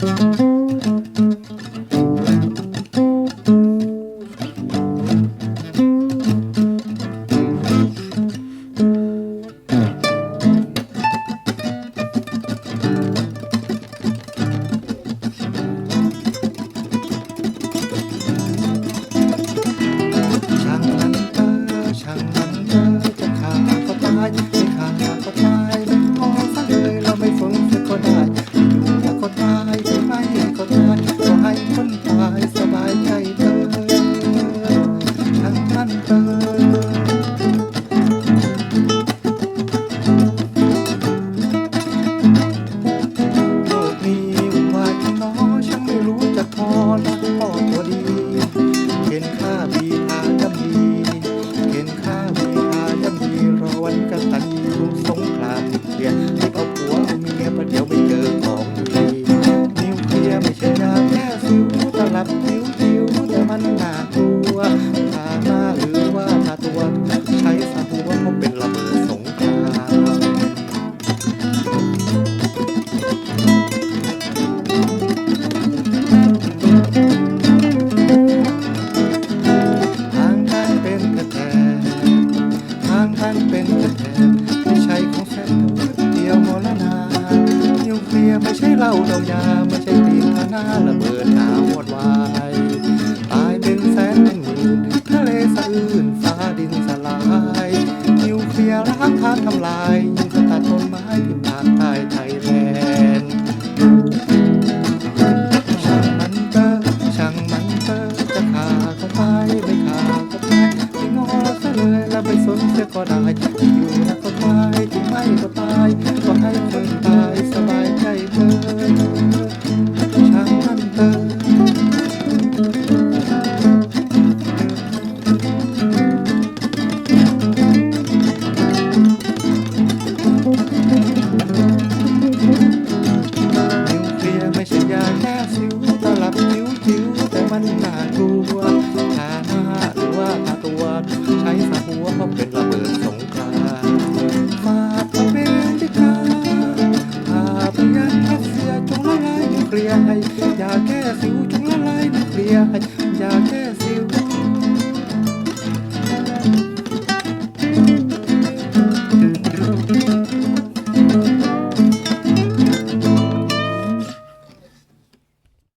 ช่างมันเออช่างมันเออจะฆ่าก็ตาย นค่าบี เหล้าเดายาไม่ใช่ปีนพานาระเบิดหาวอดวายตายเป็นแสนเป็นหมื่นทะเลสะอื้นฟ้าดินสลายนิวเคลียร์ล้างทานทำลายยิงกระตัดต้นไม้ที่ภาคใต้ไทยแลนด์ช่างมันเตอช่างมันเตอจะฆ่าก็ตายไม่ฆ่าก็ตายไม่งอซะเลยแล้วไม่สนเสียก็ได้ที่อยู่นะก็ตายที่ไม่ก็ตายก็ให้เธอ แต่มันน่ากลัวทาหน้าหรือว่าทาตัว ใช้สาหัวเพราะเป็นระเบิดสงครามมาเป็นดิกาพาไปยังรัสเซียจงละลายนิวเคลียร์ให้ยาแก้สิวจงละลายนิวเคลียร์ให้ยาแก้